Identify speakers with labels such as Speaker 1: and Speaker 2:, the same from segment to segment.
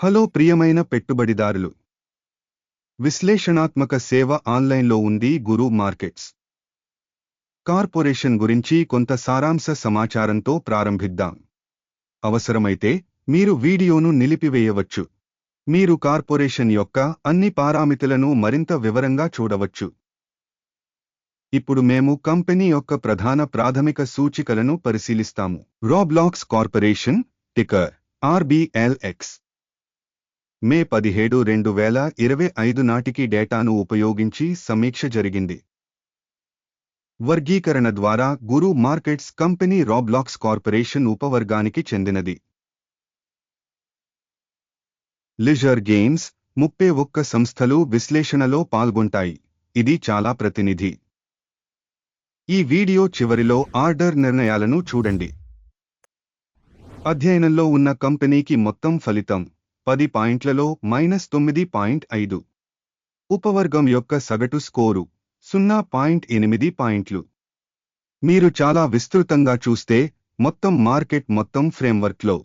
Speaker 1: Hello ప్రియమైన పెట్టుబడిదారులు. విశ్లేషణాత్మక సేవ ఆన్లైన్లో ఉంది గురు మార్కెట్స్. కార్పొరేషన్ గురించి కొంత సారాంశ సమాచారంతో ప్రారంభిద్దాం. అవసరమైతే మీరు వీడియోను నిలిపివేయవచ్చు. మీరు కార్పొరేషన్ యొక్క అన్ని పారామితులను మరింత వివరంగా చూడవచ్చు. ఇప్పుడు మేము కంపెనీ యొక్క ప్రధాన ప్రాథమిక సూచికలను పరిశీలిస్తాము. Roblox corporation ticker R B L X May పదిహేడు రెండు వేల ఇరవై ఐదు నాటికి డేటాను ఉపయోగించి సమీక్ష జరిగింది. వర్గీకరణ ద్వారా గురు మార్కెట్స్ కంపెనీ రాబ్లాక్స్ కార్పొరేషన్ ఉపవర్గానికి చెందినది. లిజర్ గేమ్స్ ముప్పై ఒక్క సంస్థలు విశ్లేషణలో పాల్గొంటాయి. ఇది చాలా ప్రతినిధి. ఈ వీడియో చివరిలో ఆర్డర్ నిర్ణయాలను చూడండి. అధ్యయనంలో ఉన్న కంపెనీకి మొత్తం ఫలితం పది పాయింట్లలో మైనస్ తొమ్మిది పాయింట్ ఐదు. ఉపవర్గం యొక్క సగటు స్కోరు సున్నా పాయింట్ ఎనిమిది పాయింట్లు. మీరు చాలా విస్తృతంగా చూస్తే మొత్తం మార్కెట్ మొత్తం ఫ్రేమ్వర్క్లో.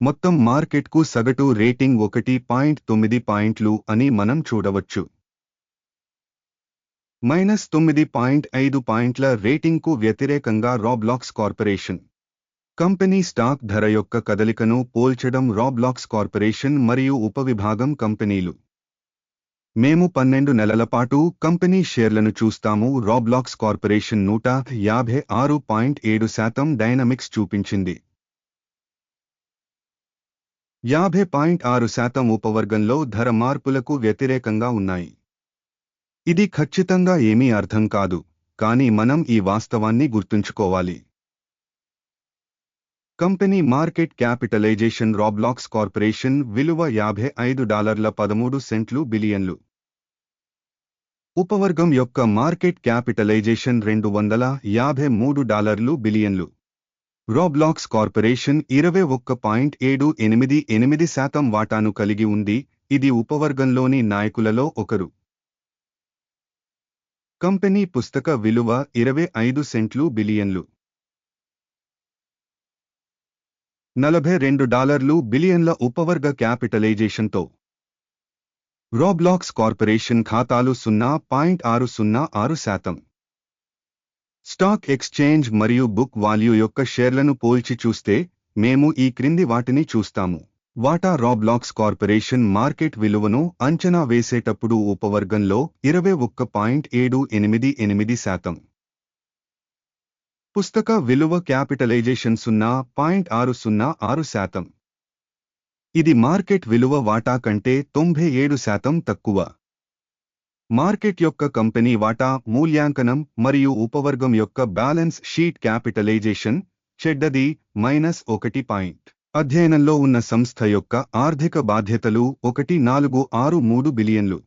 Speaker 1: మొత్తం మార్కెట్కు సగటు రేటింగ్ ఒకటి పాయింట్ తొమ్మిది పాయింట్లు అని మనం చూడవచ్చు. మైనస్ తొమ్మిది పాయింట్ ఐదు పాయింట్ల రేటింగ్కు వ్యతిరేకంగా రాబ్లాక్స్ కార్పొరేషన్. కంపెనీ స్టాక్ ధర యొక్క కదలికను పోల్చడం రాబ్లాక్స్ కార్పొరేషన్ మరియు ఉపవిభాగం కంపెనీలు. మేము పన్నెండు నెలల పాటు కంపెనీ షేర్లను చూస్తాము. రాబ్లాక్స్ కార్పొరేషన్ నూట యాభై ఆరు పాయింట్ ఏడు శాతం డైనమిక్స్ చూపించింది. యాభై పాయింట్ ఆరు శాతం ఉపవర్గంలో ధర మార్పులకు వ్యతిరేకంగా ఉన్నాయి. ఇది ఖచ్చితంగా ఏమీ అర్థం కాదు కానీ మనం ఈ వాస్తవాన్ని గుర్తుంచుకోవాలి. Company market capitalisation Roblox corporation విలువ యాభై ఐదు డాలర్ల పదమూడు సెంట్లు బిలియన్లు. ఉపవర్గం యొక్క మార్కెట్ క్యాపిటలైజేషన్ రెండు వందల యాభై మూడు డాలర్లు బిలియన్లు. రాబ్లాక్స్ కార్పొరేషన్ ఇరవై ఒక్క పాయింట్ ఏడు ఎనిమిది ఎనిమిది శాతం వాటాను కలిగి ఉంది ఇది ఉపవర్గంలోని నాయకులలో ఒకరు. కంపెనీ పుస్తక విలువ ఇరవై ఐదు సెంట్లు బిలియన్లు. నలభై రెండు డాలర్లు బిలియన్ల ఉపవర్గ క్యాపిటలైజేషన్తో. రాబ్లాక్స్ కార్పొరేషన్ ఖాతాలు సున్నా పాయింట్ ఆరు సున్నా ఆరు శాతం. స్టాక్ ఎక్స్చేంజ్ మరియు బుక్ వాల్యూ యొక్క షేర్లను పోల్చి చూస్తే మేము ఈ క్రింది వాటిని చూస్తాము. వాటా రాబ్లాక్స్ కార్పొరేషన్ మార్కెట్ విలువను అంచనా వేసేటప్పుడు ఉపవర్గంలో ఇరవై ఒక్క పాయింట్ ఏడు ఎనిమిది ఎనిమిది శాతం. పుస్తక విలువ క్యాపిటలైజేషన్ సున్నా పాయింట్ ఆరు సున్నా ఆరు శాతం. ఇది మార్కెట్ విలువ వాటా కంటే తొంభై ఏడు శాతం తక్కువ. మార్కెట్ యొక్క కంపెనీ వాటా మూల్యాంకనం మరియు ఉపవర్గం యొక్క బ్యాలెన్స్ షీట్ క్యాపిటలైజేషన్ చెడ్డది మైనస్ ఒకటి పాయింట్. అధ్యయనంలో ఉన్న సంస్థ యొక్క ఆర్థిక బాధ్యతలు ఒకటి నాలుగు ఆరు మూడు బిలియన్లు.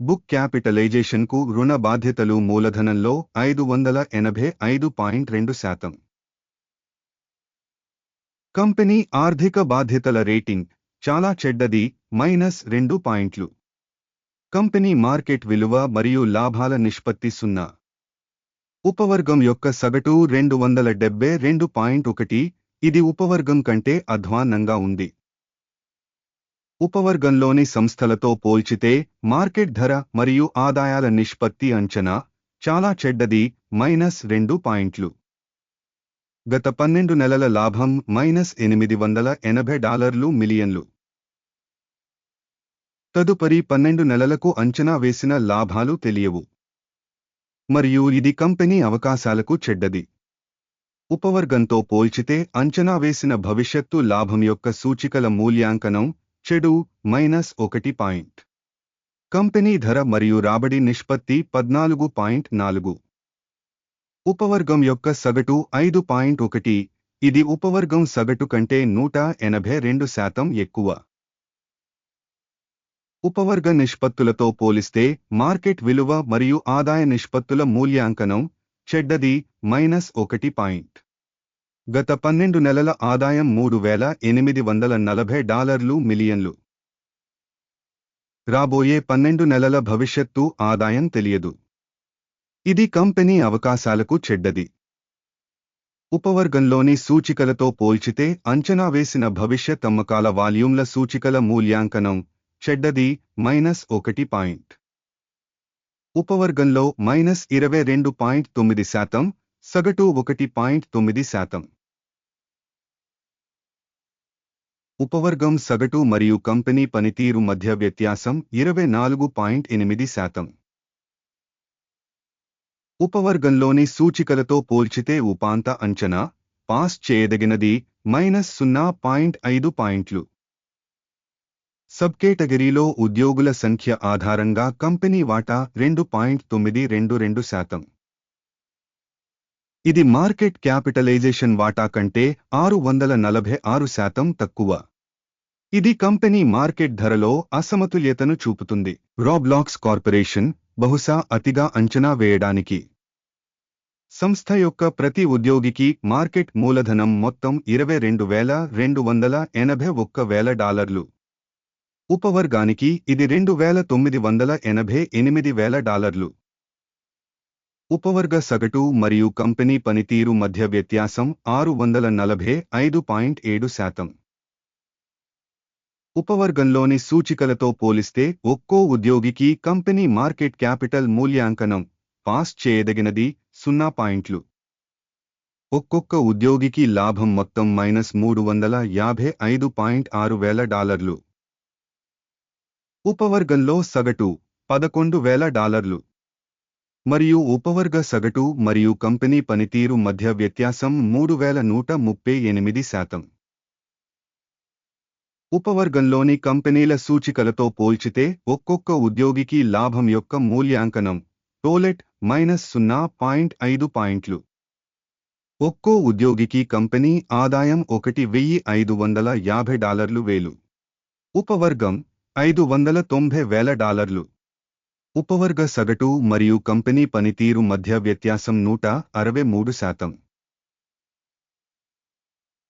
Speaker 1: బుక్ క్యాపిటలైజేషన్కు రుణ బాధ్యతలు మూలధనంలో ఐదు వందల ఎనభై ఐదు పాయింట్ రెండు శాతం. కంపెనీ ఆర్థిక బాధ్యతల రేటింగ్ చాలా చెడ్డది మైనస్ రెండు పాయింట్లు. కంపెనీ మార్కెట్ విలువ మరియు లాభాల నిష్పత్తి సున్నా. ఉపవర్గం యొక్క సగటు రెండు వందల డెబ్బై రెండు పాయింట్ ఒకటి ఇది ఉపవర్గం కంటే అధ్వాన్నంగా ఉంది. ఉపవర్గంలోని సంస్థలతో పోల్చితే మార్కెట్ ధర మరియు ఆదాయాల నిష్పత్తి అంచనా చాలా చెడ్డది మైనస్ రెండు పాయింట్లు. గత పన్నెండు నెలల లాభం మైనస్ ఎనిమిది వందల ఎనభై డాలర్లు మిలియన్లు. తదుపరి పన్నెండు నెలలకు అంచనా వేసిన లాభాలు తెలియవు. మరియు ఇది కంపెనీ అవకాశాలకు చెడ్డది. ఉపవర్గంతో పోల్చితే అంచనా వేసిన భవిష్యత్తు లాభం యొక్క సూచికల మూల్యాంకనం చెడు మైనస్ ఒకటి పాయింట్. కంపెనీ ధర మరియు రాబడి నిష్పత్తి పద్నాలుగు పాయింట్ నాలుగు. ఉపవర్గం యొక్క సగటు ఐదు పాయింట్ ఒకటి. ఇది ఉపవర్గం సగటు కంటే నూట ఎనభై రెండు శాతం ఎక్కువ. ఉపవర్గ నిష్పత్తులతో పోలిస్తే మార్కెట్ విలువ మరియు ఆదాయ నిష్పత్తుల మూల్యాంకనం చెడ్డది మైనస్ ఒకటి పాయింట్. గత పన్నెండు నెలల ఆదాయం మూడు వేల ఎనిమిది వందల నలభై డాలర్లు మిలియన్లు. రాబోయే పన్నెండు నెలల భవిష్యత్తు ఆదాయం తెలియదు. ఇది కంపెనీ అవకాశాలకు చెడ్డది. ఉపవర్గంలోని సూచికలతో పోల్చితే అంచనా వేసిన భవిష్యత్ అమ్మకాల వాల్యూమ్ల సూచికల మూల్యాంకనం చెడ్డది మైనస్ ఒకటి పాయింట్. ఉపవర్గంలో మైనస్ ఇరవై రెండు పాయింట్ తొమ్మిది శాతం సగటు ఒకటి పాయింట్ తొమ్మిది శాతం. ఉపవర్గం సగటు మరియు కంపెనీ పనితీరు మధ్య వ్యత్యాసం ఇరవై నాలుగు పాయింట్ ఎనిమిది శాతం. ఉపవర్గంలోని సూచికలతో పోల్చితే ఉపాంత అంచనా పాస్ చేయదగినది మైనస్ సున్నా పాయింట్ ఐదు పాయింట్లు. సబ్కేటగిరీలో ఉద్యోగుల సంఖ్య ఆధారంగా కంపెనీ వాటా రెండు పాయింట్ తొమ్మిది రెండు రెండు శాతం. ఇది మార్కెట్ క్యాపిటలైజేషన్ వాటా కంటే ఆరు వందల నలభై ఆరు శాతం తక్కువ. ఇది కంపెనీ మార్కెట్ ధరలో అసమతుల్యతను చూపుతుంది. రాబ్లాక్స్ కార్పొరేషన్ బహుశా అతిగా అంచనా వేయడానికి సంస్థ యొక్క ప్రతి ఉద్యోగికి మార్కెట్ మూలధనం మొత్తం ఇరవై రెండు వేల రెండు వందల ఎనభై ఒక్క వేల డాలర్లు. ఉపవర్గానికి ఇది రెండు వేల తొమ్మిది వందల ఎనభై ఎనిమిది వేల డాలర్లు. ఉపవర్గ సగటు మరియు కంపెనీ పనితీరు మధ్య వ్యత్యాసం ఆరు వందల నలభై ఐదు పాయింట్ ఏడు శాతం. ఉపవర్గంలోని సూచికలతో పోలిస్తే ఒక్కో ఉద్యోగికి కంపెనీ మార్కెట్ క్యాపిటల్ మూల్యాంకనం పాస్ చేయదగినది సున్నా పాయింట్లు. ఒక్కొక్క ఉద్యోగికి లాభం మొత్తం మైనస్ మూడు వందల యాభై ఐదు పాయింట్ ఆరు వేల డాలర్లు. ఉపవర్గంలో సగటు పదకొండు వేల డాలర్లు. మరియు ఉపవర్గ సగటు మరియు కంపెనీ పనితీరు మధ్య వ్యత్యాసం మూడు వేల నూట ముప్పై ఎనిమిది శాతం. ఉపవర్గంలోని కంపెనీల సూచికలతో పోల్చితే ఒక్కొక్క ఉద్యోగికి లాభం యొక్క మూల్యాంకనం టోలెట్ మైనస్ సున్నా పాయింట్ ఐదు పాయింట్లు. ఒక్కో ఉద్యోగికి కంపెనీ ఆదాయం ఒకటి వెయ్యి ఐదు వందల యాభై డాలర్లు వేలు. ఉపవర్గం ఐదు వందల తొంభై వేల డాలర్లు. ఉపవర్గ సగటు మరియు కంపెనీ పనితీరు మధ్య వ్యత్యాసం నూట అరవై మూడు శాతం.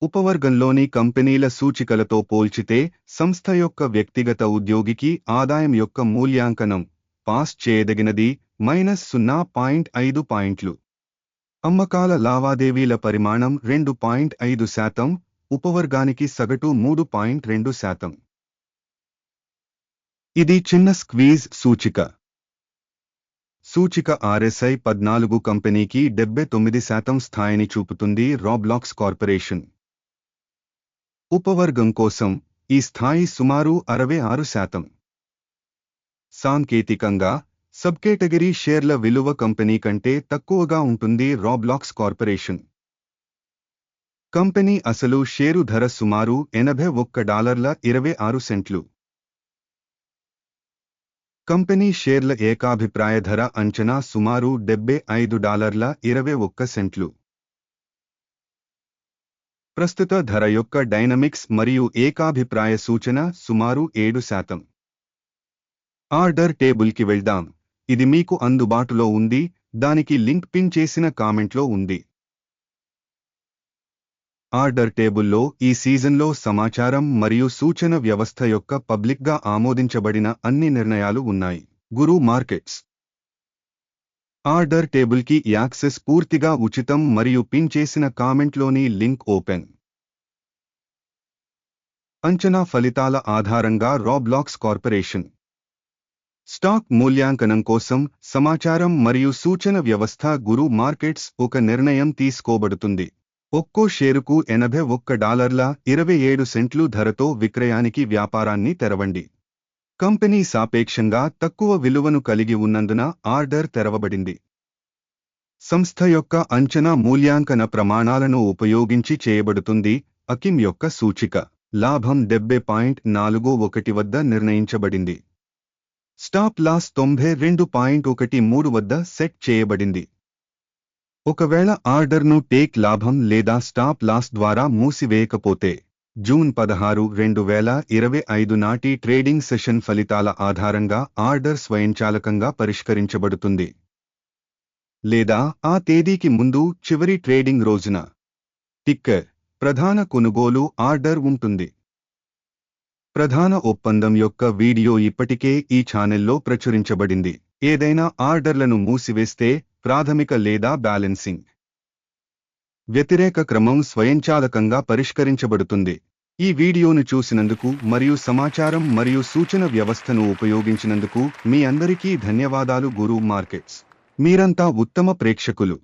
Speaker 1: ఉపవర్గంలోని కంపెనీల సూచికలతో పోల్చితే సంస్థ యొక్క వ్యక్తిగత ఉద్యోగికి ఆదాయం యొక్క మూల్యాంకనం పాస్ చేయదగినది మైనస్ సున్నా పాయింట్ ఐదు పాయింట్లు. అమ్మకాల లావాదేవీల పరిమాణం రెండు పాయింట్ ఐదు శాతం ఉపవర్గానికి సగటు మూడు పాయింట్ రెండు శాతం. ఇది చిన్న స్క్వీజ్ సూచిక. సూచిక ఆర్ఎస్ఐ పద్నాలుగు కంపెనీకి డెబ్బై తొమ్మిది శాతం స్థాయిని చూపుతుంది రాబ్లాక్స్ కార్పొరేషన్. ఉపవర్గం కోసం ఈ స్థాయి సుమారు అరవై ఆరు శాతం. సాంకేతికంగా సబ్ కేటగిరీ షేర్ల విలువ కంపెనీ కంటే తక్కువగా ఉంటుంది రాబ్లాక్స్ కార్పొరేషన్. కంపెనీ అసలు షేరు ధర సుమారు ఎనభై ఒక్క డాలర్ల ఇరవై ఆరు సెంట్లు. కంపెనీ షేర్ల ఏకాభిప్రాయ ధర అంచనా సుమారు డెబ్బై ఐదు డాలర్ల ఇరవై ఒక్క సెంట్లు. ప్రస్తుత ధర యొక్క డైనమిక్స్ మరియు ఏకాభిప్రాయ సూచన సుమారు ఏడు శాతం. ఆర్డర్ టేబుల్కి వెళ్దాం. ఇది మీకు అందుబాటులో ఉంది. దానికి లింక్ పిన్ చేసిన కామెంట్లో ఉంది. ఆర్డర్ టేబుల్లో ఈ సీజన్లో సమాచారం మరియు సూచన వ్యవస్థ యొక్క పబ్లిక్గా ఆమోదించబడిన అన్ని నిర్ణయాలు ఉన్నాయి. గురు మార్కెట్స్. ఆర్డర్ టేబుల్కి యాక్సెస్ పూర్తిగా ఉచితం మరియు పిన్ చేసిన కామెంట్లోని లింక్ ఓపెన్. అంచనా ఫలితాల ఆధారంగా రాబ్లాక్స్ కార్పొరేషన్. స్టాక్ మూల్యాంకనం కోసం సమాచారం మరియు సూచన వ్యవస్థ గురు మార్కెట్స్ ఒక నిర్ణయం తీసుకోబడుతుంది. ఒక్కో షేరుకు ఎనభై ఒక్క డాలర్ల ఇరవై ఏడు సెంట్లు ధరతో విక్రయానికి వ్యాపారాన్ని తెరవండి. కంపెనీ సాపేక్షంగా తక్కువ విలువను కలిగి ఉన్నందున ఆర్డర్ తెరవబడింది. సంస్థ యొక్క అంచనా మూల్యాంకన ప్రమాణాలను ఉపయోగించి చేయబడుతుంది అకిమ్ యొక్క సూచిక. లాభం డెబ్బై పాయింట్ నాలుగు ఒకటి వద్ద నిర్ణయించబడింది. స్టాప్ లాస్ తొంభై రెండు పాయింట్ ఒకటి మూడు వద్ద సెట్ చేయబడింది. ఒకవేళ ఆర్డర్ను టేక్ లాభం లేదా స్టాప్ లాస్ ద్వారా మూసివేయకపోతే జూన్ పదహారు రెండు వేల ఇరవై ఐదు నాటి ట్రేడింగ్ సెషన్ ఫలితాల ఆధారంగా ఆర్డర్ స్వయంచాలకంగా పరిష్కరించబడుతుంది. లేదా ఆ తేదీకి ముందు చివరి ట్రేడింగ్ రోజున. టిక్కర్ ప్రధాన కొనుగోలు ఆర్డర్ ఉంటుంది. ప్రధాన ఒప్పందం యొక్క వీడియో ఇప్పటికే ఈ ఛానెల్లో ప్రచురించబడింది. ఏదైనా ఆర్డర్లను మూసివేస్తే ప్రాథమిక లేదా బ్యాలెన్సింగ్. వ్యతిరేక క్రమం స్వయంచాలకంగా పరిష్కరించబడుతుంది. ఈ వీడియోను చూసినందుకు మరియు సమాచారం మరియు సూచన వ్యవస్థను ఉపయోగించినందుకు మీ అందరికీ ధన్యవాదాలు గురు మార్కెట్స్. మీరంతా ఉత్తమ ప్రేక్షకులు.